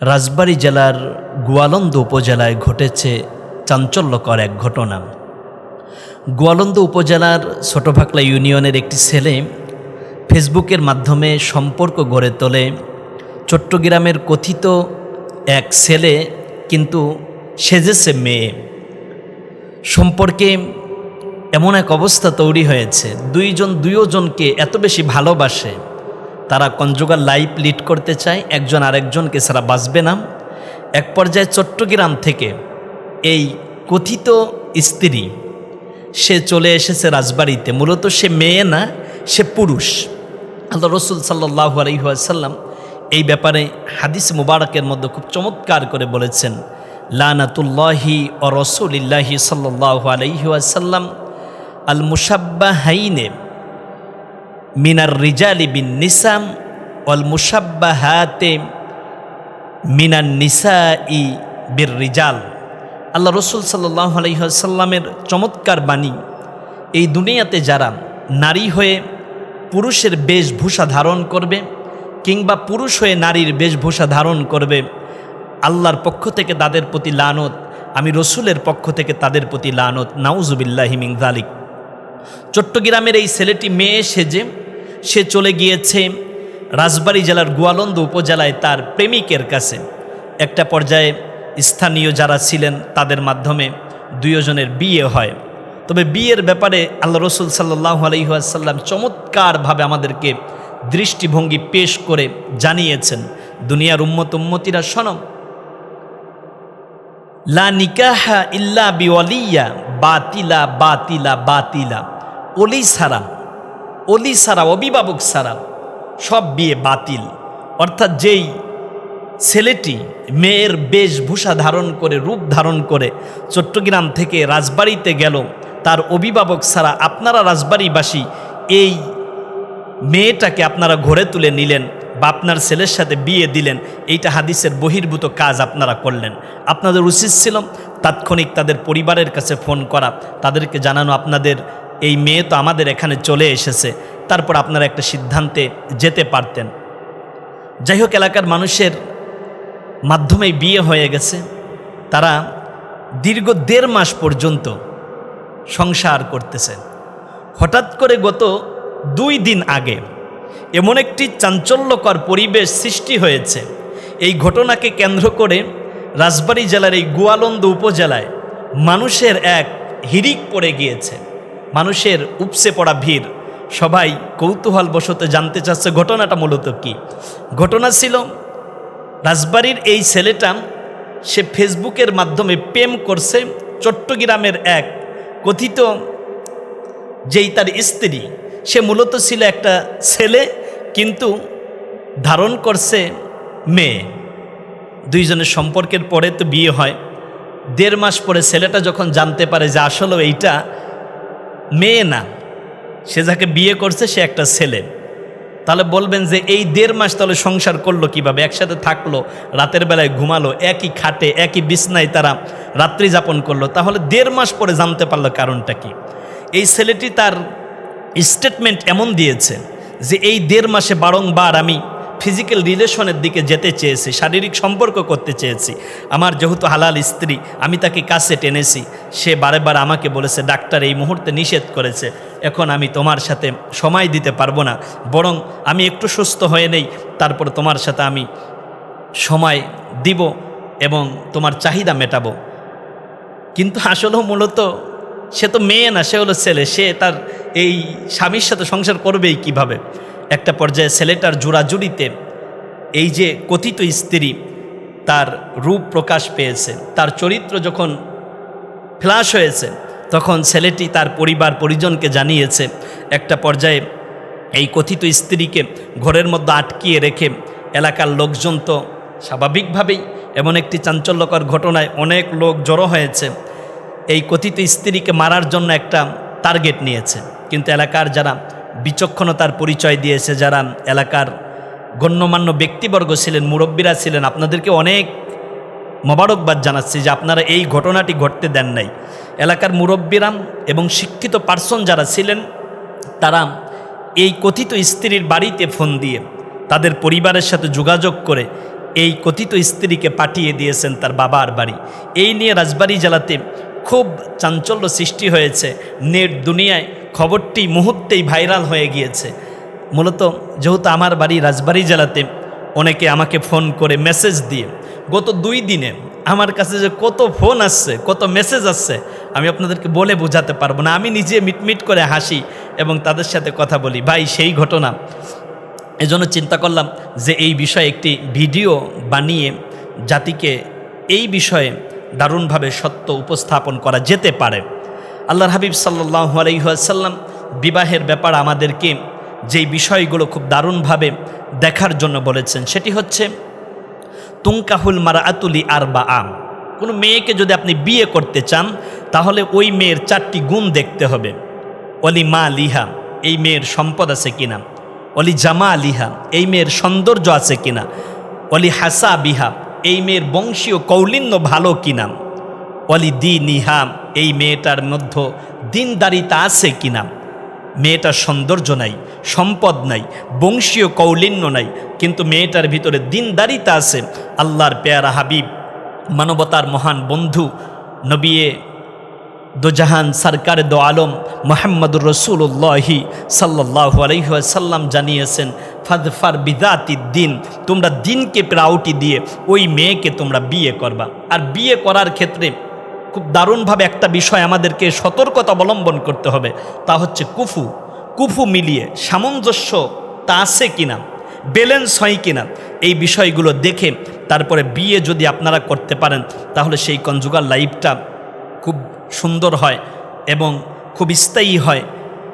রাজবাড়ী জেলার গোয়ালন্দ উপজেলায় ঘটেছে চাঞ্চল্যকর এক ঘটনা। গোয়ালন্দ উপজেলার ছোটভাকলা ইউনিয়নের একটি ছেলে ফেসবুকের মাধ্যমে সম্পর্ক গড়ে তোলে। চট্টগ্রামের কথিত এক ছেলে কিন্তু সেজেছে মেয়ে। সম্পর্কে এমন এক অবস্থা তৈরি হয়েছে। দুইজন দুইজনকে এত বেশি ভালোবাসে। তারা কঞ্জুগাল লাইফ লিড করতে চায়, একজন আরেকজনকে ছাড়া বাঁচবে না। এক পর্যায়ে চট্টগ্রাম থেকে এই কথিত স্ত্রী, সে চলে এসেছে রাজবাড়িতে। মূলত সে মেয়ে না, সে পুরুষ। আল্লাহ রসুল সাল্লাহ আলহিহাসাল্লাম এই ব্যাপারে হাদিস মুবারকের মধ্যে খুব চমৎকার করে বলেছেন, লানাতুল্লাহি ও রসুলিল্লাহি সাল্লাহ আলহিহাসাল্লাম আল মুসাব্বাহাইনে মিনার রিজালি বিন নিসাম অল মুসাব্বাহাতে মিনান নিসা ই বীর রিজাল। আল্লাহ রসুল সাল্লাহ চমৎকার বাণী, এই দুনিয়াতে যারা নারী হয়ে পুরুষের বেশভূষা ধারণ করবে কিংবা পুরুষ হয়ে নারীর বেশভূষা ধারণ করবে, আল্লাহর পক্ষ থেকে তাদের প্রতি লানত, আমি রসুলের পক্ষ থেকে তাদের প্রতি লানত নাউজুবিল্লাহিমিং জালিক চট্টগ্রামের এই ছেলেটি মেয়ে সেজে সে চলে গিয়েছে রাজবাড়ী জেলার গোয়ালন্দ উপজেলায় তার প্রেমিকের কাছে। একটা পর্যায়ে স্থানীয় যারা ছিলেন তাদের মাধ্যমে দুইজনের বিয়ে হয়। তবে বিয়ের ব্যাপারে আল্লাহ রসুল সাল্লাহ আলহিহাসাল্লাম চমৎকারভাবে আমাদেরকে দৃষ্টিভঙ্গি পেশ করে জানিয়েছেন। দুনিয়ার উম্মত উম্মতিরা সনম লা নিকাহা ইল্লা বিওয়ালিয়া, বাতিলা বাতিলা বাতিলা। অলি সারা অলি সারা অভিভাবক সারা সব বিয়ে বাতিল। অর্থাৎ যেই ছেলেটি মেয়ের বেশভূষা ধারণ করে, রূপ ধারণ করে চট্টগ্রাম থেকে রাজবাড়িতে গেল, তার অভিভাবক ছাড়া আপনারা রাজবাড়িবাসী এই মেয়েটাকে আপনারা ঘরে তুলে নিলেন বা আপনার ছেলের সাথে বিয়ে দিলেন, এইটা হাদিসের বহির্ভূত কাজ আপনারা করলেন। আপনাদের উচিত ছিল তাৎক্ষণিক তাদের পরিবারের কাছে ফোন করা, তাদেরকে জানানো, আপনাদের এই মেয়ে তো আমাদের এখানে চলে এসেছে। তারপর আপনারা একটা সিদ্ধান্তে যেতে পারতেন। যাই হোক এলাকার মানুষের মাধ্যমেই বিয়ে হয়ে গেছে। তারা দীর্ঘ দেড় মাস পর্যন্ত সংসার করতেছে। হঠাৎ করে গত দুই দিন আগে এমন একটি চাঞ্চল্যকর পরিবেশ সৃষ্টি হয়েছে। এই ঘটনাকে কেন্দ্র করে রাজবাড়ী জেলার এই গোয়ালন্দ উপজেলায় মানুষের এক হিরিক পড়ে গিয়েছে। মানুষের উপসে পড়া ভিড়। সবাই কৌতূহল বশত জানতে চাচ্ছে ঘটনাটা মূলত কি। ঘটনা ছিল, রাজবাড়ির এই ছেলেটা সে ফেসবুকের মাধ্যমে প্রেম করছে চট্টগ্রামের এক কথিত যেই তার স্ত্রী। সে মূলত ছিল একটা ছেলে, কিন্তু ধারণ করছে মেয়ে। দুইজনের সম্পর্কের পরে তো বিয়ে হয়। দেড় মাস পরে ছেলেটা যখন জানতে পারে যে আসলে এইটা মেয়ে না। সে যাকে বিয়ে করছে, সে একটা ছেলে। তাহলে বলবেন যে এই দেড় মাস তাহলে সংসার করল কীভাবে? একসাথে থাকল, রাতের বেলায় ঘুমালো, একই খাটে, একই বিছনায় তারা রাত্রি যাপন করল। তাহলে দেড় মাস পরে জানতে পারল কারণটা কি। এই ছেলেটি তার স্টেটমেন্ট এমন দিয়েছে যে, এই দেড় মাসে বারংবার আমি ফিজিক্যাল রিলেশনের দিকে যেতে চেয়েছি, শারীরিক সম্পর্ক করতে চেয়েছি। আমার যেহেতু হালাল স্ত্রী, আমি তাকে কাছে টেনেছি। সে বারে বার আমাকে বলেছে, ডাক্তার, এই মুহূর্তে নিষেধ করেছে। এখন আমি তোমার সাথে সময় দিতে পারব না। বরং আমি একটু সুস্থ হয়ে নেই, তারপর তোমার সাথে আমি সময় দিব এবং তোমার চাহিদা মেটাবো। কিন্তু আসলেও মূলত সে তো মেয়ে না, সে হলো ছেলে। সে তার এই স্বামীর সাথে সংসার করবেই কীভাবে? একটা পর্যায়ে ছেলেটার জোড়াজুড়িতে এই যে কথিত স্ত্রী, তার রূপ প্রকাশ পেয়েছে, তার চরিত্র যখন ফ্লাশ হয়েছে, তখন ছেলেটি তার পরিবার পরিজনকে জানিয়েছে, একটা পর্যায়ে এই কথিত স্ত্রীকে ঘরের মধ্যে আটকিয়ে রেখে এলাকার লোকজন তো স্বাভাবিকভাবেই এমন একটি চাঞ্চল্যকর ঘটনায় অনেক লোক জড়ো হয়েছে, এই কথিত স্ত্রীকে মারার জন্য একটা টার্গেট নিয়েছে। কিন্তু এলাকার যারা বিচক্ষণতার পরিচয় দিয়েছে যারা এলাকার গণ্যমান্য ব্যক্তিবর্গ ছিলেন, মুরব্বীরা ছিলেন। আপনাদেরকে অনেক মোবারকবাদ জানাচ্ছি যে আপনারা এই ঘটনাটি ঘটতে দেন নাই। এলাকার মুরব্বীরাম এবং শিক্ষিত পার্সন যারা ছিলেন, তারা এই কথিত স্ত্রীর বাড়িতে ফোন দিয়ে তাদের পরিবারের সাথে যোগাযোগ করে এই কথিত স্ত্রীকে পাঠিয়ে দিয়েছেন তার বাবার বাড়ি। এই নিয়ে রাজবাড়ি জেলাতে খুব চাঞ্চল্য সৃষ্টি হয়েছে। নেট দুনিয়ায় খবরটি মুহূর্তেই ভাইরাল হয়ে গিয়েছে। মূলত যেহেতু আমার বাড়ি রাজবাড়ি জেলাতে, অনেকে আমাকে ফোন করে মেসেজ দিয়ে, গত দুই দিনে আমার কাছে যে কত ফোন আসছে, কত মেসেজ আসছে, আমি আপনাদেরকে বলে বোঝাতে পারব না। আমি নিজে মিটমিট করে হাসি এবং তাদের সাথে কথা বলি, ভাই, সেই ঘটনা। এজন্য চিন্তা করলাম যে এই বিষয়ে একটি ভিডিও বানিয়ে জাতিকে এই বিষয়ে দারুণভাবে সত্য উপস্থাপন করা যেতে পারে। আল্লাহর হাবিব সাল্লাহ আলহিহাসাল্লাম বিবাহের ব্যাপার আমাদেরকে যেই বিষয়গুলো খুব দারুণভাবে দেখার জন্য বলেছেন, সেটি হচ্ছে তুঙ্কাহুল মারা আতুলি আর বা আম কোনো মেয়েকে যদি আপনি বিয়ে করতে চান, তাহলে ওই মেয়ের চারটি গুণ দেখতে হবে। অলি মা লিহা, এই মেয়ের সম্পদ আছে কিনা? অলি জামা লিহা, এই মেয়ের সৌন্দর্য আছে কিনা? অলি হাসা বিহা এই মেয়ের বংশীয় কৌলিন্য ভালো কিনা? অলি দি নিহাম এই মেয়েটার মধ্যে দিনদারিতা আছে কিনা? মেয়েটার সৌন্দর্য নাই, সম্পদ নাই, বংশীয় কৌলিন্য নাই, কিন্তু মেয়েটার ভিতরে দিনদারিতা আছে। আল্লাহর পেয়ারা হাবিব, মানবতার মহান বন্ধু, নবিয়ে দোজাহান সরকার দো আলম মোহাম্মদুর রসুল্লাহি সাল্লাহ আলহিহাসাল্লাম জানিয়েছেন, ফাদফার বিদাতি দিন, তোমরা দিনকে প্রাউটি দিয়ে ওই মেয়েকে তোমরা বিয়ে করবা। আর বিয়ে করার ক্ষেত্রে খুব দারুণভাবে একটা বিষয় আমাদেরকে সতর্কতা অবলম্বন করতে হবে, তা হচ্ছে কুফু। কুফু মিলিয়ে সামঞ্জস্য তা আছে কিনা, ব্যালেন্স হয় কিনা, এই বিষয়গুলো দেখে তারপরে বিয়ে যদি আপনারা করতে পারেন, তাহলে সেই কনজুগার লাইফটা খুব সুন্দর হয় এবং খুব স্থায়ী হয়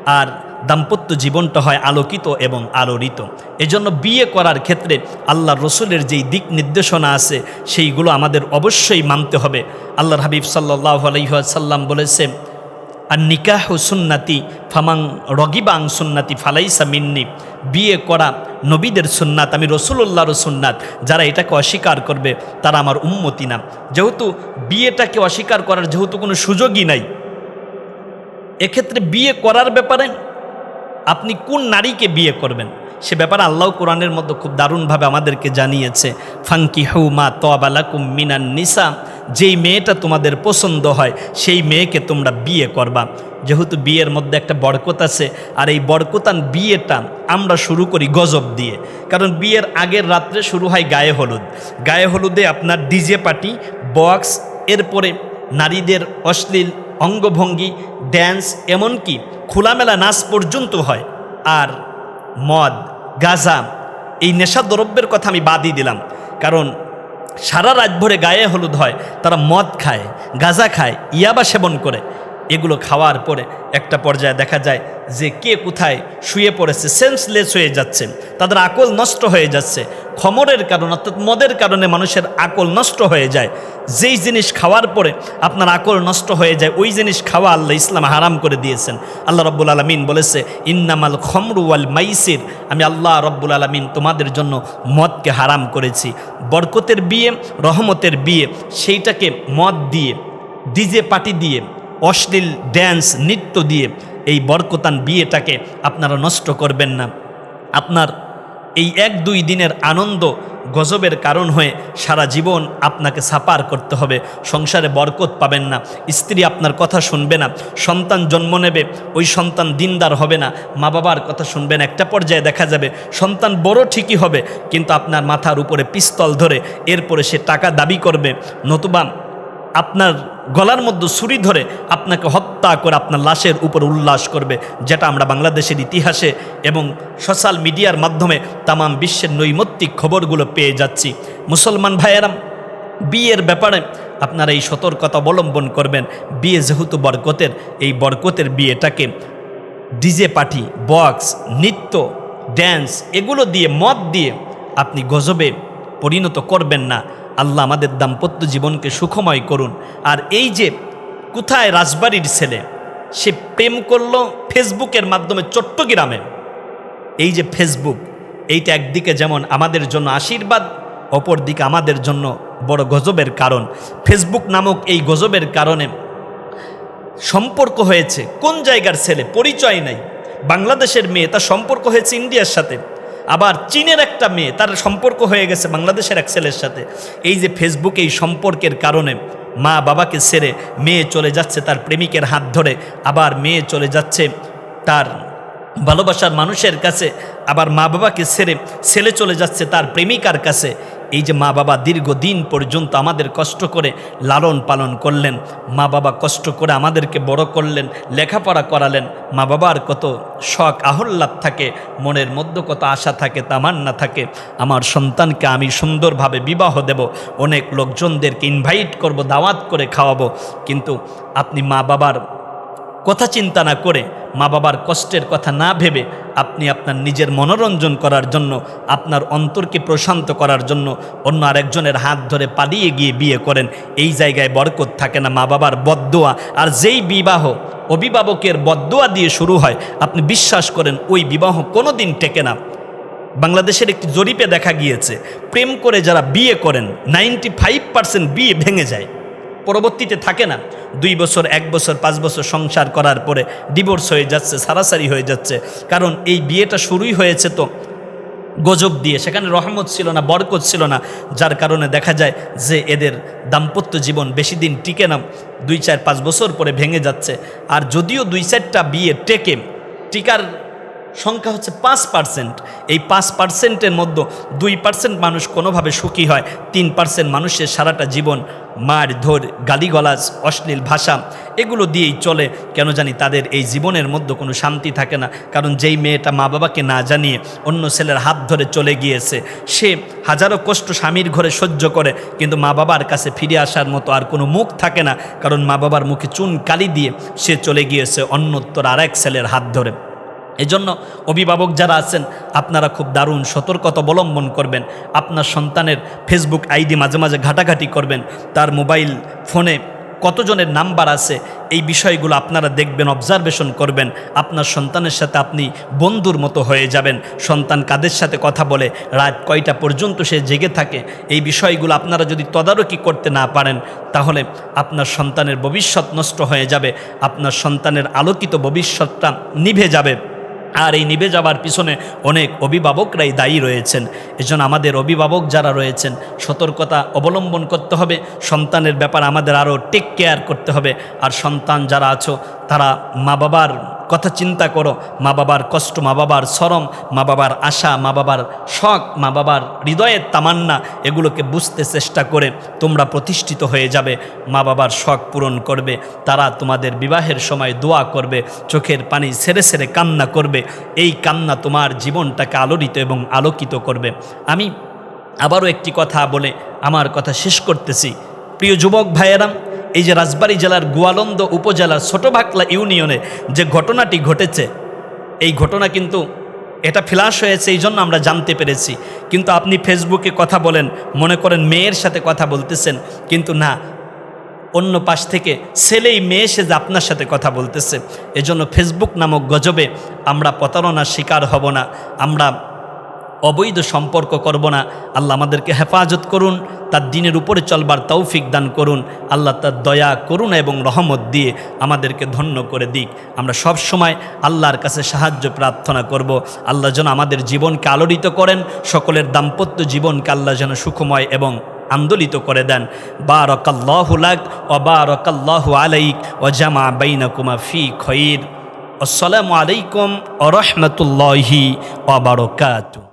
আর দাম্পত্য জীবনটা হয় আলোকিত এবং আলোড়িত। এজন্য বিয়ে করার ক্ষেত্রে আল্লাহ রসুলের যেই দিক নির্দেশনা আছে, সেইগুলো আমাদের অবশ্যই মানতে হবে। আল্লাহর হাবিব সাল্লাহ আলহিহাসাল্লাম বলেছে আর নিকাহ সুন্নাতি ফামাং রগিবাং সুন্নাতি ফালাইসা মিন্নি। বিয়ে করা নবীদের সুন্নাত, আমি রসুল্লাহর সুন্নাত, যারা এটাকে অস্বীকার করবে, তারা আমার উন্মতি না। যেহেতু বিয়েটাকে অস্বীকার করার যেহেতু কোনো সুযোগই নাই, এক্ষেত্রে বিয়ে করার ব্যাপারে আপনি কোন নারীকে বিয়ে করবেন? সে ব্যাপারে আল্লাহ কোরআনের মধ্যে খুব দারুণভাবে আমাদেরকে জানিয়েছে ফাঙ্কি হৌ মা তোয়াবালাকুম মিনান নিসা যেই মেয়েটা তোমাদের পছন্দ হয়, সেই মেয়েকে তোমরা বিয়ে করবা। যেহেতু বিয়ের মধ্যে একটা বরকত আছে, আর এই বরকতান বিয়েটা আমরা শুরু করি গজব দিয়ে। কারণ বিয়ের আগের রাত্রে শুরু হয় গায়ে হলুদ। গায়ে হলুদে আপনার ডিজে পার্টি, বক্স, এরপরে নারীদের অশ্লীল অঙ্গভঙ্গি, ড্যান্স, এমনকি খোলামেলা নাচ পর্যন্ত হয়। আর মদ, গাজা, এই নেশা দ্রব্যের কথা আমি বাদই দিলাম। কারণ সারা রাত ভরে গায়ে হলুদ হয় তারা মদ খায় গাঁজা খায় ইয়াবা সেবন করে। এগুলো খাওয়ার পরে একটা পর্যায়ে দেখা যায় যে কে কোথায় শুয়ে পড়েছে সেন্সলেস হয়ে যাচ্ছে, তাদের আকল নষ্ট হয়ে যাচ্ছে। খমরের কারণ অর্থাৎ মদের কারণে মানুষের আকল নষ্ট হয়ে যায়। যেই জিনিস খাওয়ার পরে আপনার আকল নষ্ট হয়ে যায়, ওই জিনিস খাওয়া আল্লাহ ইসলাম হারাম করে দিয়েছেন। আল্লাহ রব্বুল আলমিন বলেছে, ইন্নামাল খমরু ওয়াল মাইসির আমি আল্লাহ রব্বুল আলমিন তোমাদের জন্য মদকে হারাম করেছি। বরকতের বিয়ে, রহমতের বিয়ে, সেইটাকে মদ দিয়ে, ডিজে পার্টি দিয়ে অশ্লীল ড্যান্স নৃত্য দিয়ে এই বরকতান বিয়েটাকে আপনারা নষ্ট করবেন না। আপনার এই এক দুই দিনের আনন্দ গজবের কারণ হয়ে সারা জীবন আপনাকে সাপার করতে হবে। সংসারে বরকত পাবেন না। স্ত্রী আপনার কথা শুনবে না। সন্তান জন্ম নেবে, ওই সন্তান দিনদার হবে না। মা বাবার কথা শুনবেন, একটা পর্যায়ে দেখা যাবে, সন্তান বড় ঠিকই হবে, কিন্তু আপনার মাথার উপরে পিস্তল ধরে এরপরে সে টাকা দাবি করবে। নতুবা আপনার গলার মধ্যে ছুরি ধরে আপনাকে হত্যা করে আপনার লাশের উপর উল্লাস করবে, যেটা আমরা বাংলাদেশের ইতিহাসে এবং সোশ্যাল মিডিয়ার মাধ্যমে তামাম বিশ্বের নৈমিত্তিক খবরগুলো পেয়ে যাচ্ছি। মুসলমান ভাইয়েরাম, বিয়ের ব্যাপারে আপনারা এই সতর্কতা অবলম্বন করবেন। বিয়ে যেহেতু বরকতের, এই বরকতের বিয়েটাকে ডিজে পার্টি, বক্স, নৃত্য, ড্যান্স, এগুলো দিয়ে, মদ দিয়ে আপনি গজবে পরিণত করবেন না। আল্লাহ আমাদের দাম্পত্য জীবনকে সুখময় করুন। আর এই যে কোথায় রাজবাড়ির ছেলে, সে প্রেম করল ফেসবুকের মাধ্যমে চট্টগ্রামে। এই যে ফেসবুক, এইটা একদিকে যেমন আমাদের জন্য আশীর্বাদ, অপরদিকে আমাদের জন্য বড় গজবের কারণ। ফেসবুক নামক এই গজবের কারণে সম্পর্ক হয়েছে। কোন জায়গার ছেলে? পরিচয় নাই। বাংলাদেশের মেয়ে, তার সম্পর্ক হয়েছে ইন্ডিয়ার সাথে। আবার চীনের একটা মেয়ে, তার সম্পর্ক হয়ে গেছে বাংলাদেশের এক ছেলের সাথে। এই যে ফেসবুকে এই সম্পর্কের কারণে মা বাবাকে সেরে মেয়ে চলে যাচ্ছে তার প্রেমিকের হাত ধরে, আবার মেয়ে চলে যাচ্ছে তার ভালোবাসার মানুষের কাছে, আবার মা বাবাকে সেরে ছেলে চলে যাচ্ছে তার প্রেমিকার কাছে। এই যে মা বাবা দীর্ঘদিন পর্যন্ত আমাদের কষ্ট করে লালন পালন করলেন, মা বাবা কষ্ট করে আমাদেরকে বড় করলেন, লেখাপড়া করালেন, মা বাবার কত শখ, আহ্লাদ থাকে, মনের মধ্যে কত আশা থাকে, তামান্না থাকে। আমার সন্তানকে আমি সুন্দরভাবে বিবাহ দেব, অনেক লোকজনদেরকে ইনভাইট করব, দাওয়াত করে খাওয়াবো। কিন্তু আপনি মা বাবার কথা চিন্তা না করে মা বাবার কষ্টের কথা না ভেবে আপনি আপনার নিজের মনোরঞ্জন করার জন্য, আপনার অন্তরকে প্রশান্ত করার জন্য অন্য আরেকজনের হাত ধরে পালিয়ে গিয়ে বিয়ে করেন। এই জায়গায় বরকত থাকে না মা বাবার বদোয়া আর যেই বিবাহ অভিভাবকের বদোয়া দিয়ে শুরু হয়, আপনি বিশ্বাস করেন ওই বিবাহ কোনো দিন টেকে না। বাংলাদেশের একটি জরিপে দেখা গিয়েছে, প্রেম করে যারা বিয়ে করেন নাইনটি ফাইভ পার্সেন্ট বিয়ে ভেঙে যায়। পরবর্তীতে থাকে না। দুই বছর, এক বছর, পাঁচ বছর সংসার করার পরে ডিভোর্স হয়ে যাচ্ছে, সারাসারি হয়ে যাচ্ছে। কারণ এই বিয়েটা শুরুই হয়েছে তো গজব দিয়ে। সেখানে রহমত ছিল না, বরকত ছিল না। যার কারণে দেখা যায় যে এদের দাম্পত্য জীবন বেশি দিন টিকে না। দুই, চার, পাঁচ বছর পরে ভেঙে যাচ্ছে। আর যদিও দুই, চারটা বিয়ে টেকে, টিকার সংখ্যা হচ্ছে পাঁচ পার্সেন্ট এই পাঁচ পার্সেন্টের মধ্যে দুই পার্সেন্ট মানুষ কোনোভাবে সুখী হয়, তিন পার্সেন্ট মানুষের সারাটা জীবন মার, ধর, গালিগলাজ, অশ্লীল ভাষা, এগুলো দিয়েই চলে। কেন জানি তাদের এই জীবনের মধ্যে কোনো শান্তি থাকে না, কারণ যেই মেয়েটা মা বাবাকে না জানিয়ে অন্য ছেলের হাত ধরে চলে গিয়েছে, সে হাজারো কষ্ট স্বামীর ঘরে সহ্য করে, কিন্তু মা বাবার কাছে ফিরে আসার মতো আর কোনো মুখ থাকে না, কারণ মা বাবার মুখে চুন কালি দিয়ে সে চলে গিয়েছে অন্যত্তর আর এক ছেলের হাত ধরে। এজন্য অভিভাবক যারা আছেন, আপনারা খুব দারুণ সতর্কতা অবলম্বন করবেন। আপনার সন্তানের ফেসবুক আইডি মাঝে মাঝে ঘাটাঘাটি করবেন। তার মোবাইল ফোনে কতজনের নাম্বার আছে, এই বিষয়গুলো আপনারা দেখবেন অবজারভেশন করবেন। আপনার সন্তানের সাথে আপনি বন্ধুর মতো হয়ে যাবেন। সন্তান কাদের সাথে কথা বলে, রাত কয়টা পর্যন্ত সে জেগে থাকে, এই বিষয়গুলো আপনারা যদি তদারকি করতে না পারেন, তাহলে আপনার সন্তানের ভবিষ্যৎ নষ্ট হয়ে যাবে, আপনার সন্তানের আলোকিত ভবিষ্যৎটা নিভে যাবে। আর এই নিভে যাবার পিছনে অনেক অভিভাবকরাই দায়ী রয়েছেন। এজন্য আমাদের অভিভাবক যারা রয়েছেন, সতর্কতা অবলম্বন করতে হবে। সন্তানের ব্যাপার আমাদের আরও টেক কেয়ার করতে হবে। আর সন্তান যারা আছো, তারা মা বাবার কথা চিন্তা করো। মা বাবার কষ্ট, মা বাবার সরম, মা বাবার আশা, মা বাবার শখ, মা বাবার হৃদয়ের তামান্না, এগুলোকে বুঝতে চেষ্টা করে তোমরা প্রতিষ্ঠিত হয়ে যাবে। মা বাবার শখ পূরণ করবে। তারা তোমাদের বিবাহের সময় দোয়া করবে। চোখের পানি সেরে সেরে কান্না করবে। এই কান্না তোমার জীবনটাকে আলোড়িত এবং আলোকিত করবে। আমি আবারও একটি কথা বলে আমার কথা শেষ করতেছি। প্রিয় যুবক ভাইয়েরাম এই যে রাজবাড়ী জেলার গোয়ালন্দ উপজেলার ছোটবাকলা ইউনিয়নে যে ঘটনাটি ঘটেছে, এই ঘটনা কিন্তু এটা ফ্ল্যাশ হয়েছে, এই জন্য আমরা জানতে পেরেছি। কিন্তু আপনি ফেসবুকে কথা বলেন, মনে করেন মেয়ের সাথে কথা বলতেছেন, কিন্তু না, অন্য পাশ থেকে ছেলেই মেয়ে সে যে আপনার সাথে কথা বলতেছে। এজন্য ফেসবুক নামক গজবে আমরা প্রতারণার শিকার হব না, আমরা অবৈধ সম্পর্ক করব না। আল্লাহ আমাদেরকে হেফাজত করুন তার দিনের উপরে চলবার তৌফিক দান করুন। আল্লাহ তার দয়া করুন এবং রহমত দিয়ে আমাদেরকে ধন্য করে দিক। আমরা সব সময় আল্লাহর কাছে সাহায্য প্রার্থনা করব। আল্লাহ যেন আমাদের জীবনকে আলোড়িত করেন, সকলের দাম্পত্য জীবনকে আল্লাহ যেন সুখময় এবং আন্দোলিত করে দেন। বারকাল্লাহু লাক ও বারকাল্লাহু আলাইক ও জামা বাইনাকুমা ফি খৈর। আসসালামু আলাইকুম ও রহমতুল্লাহি ওবরকাতু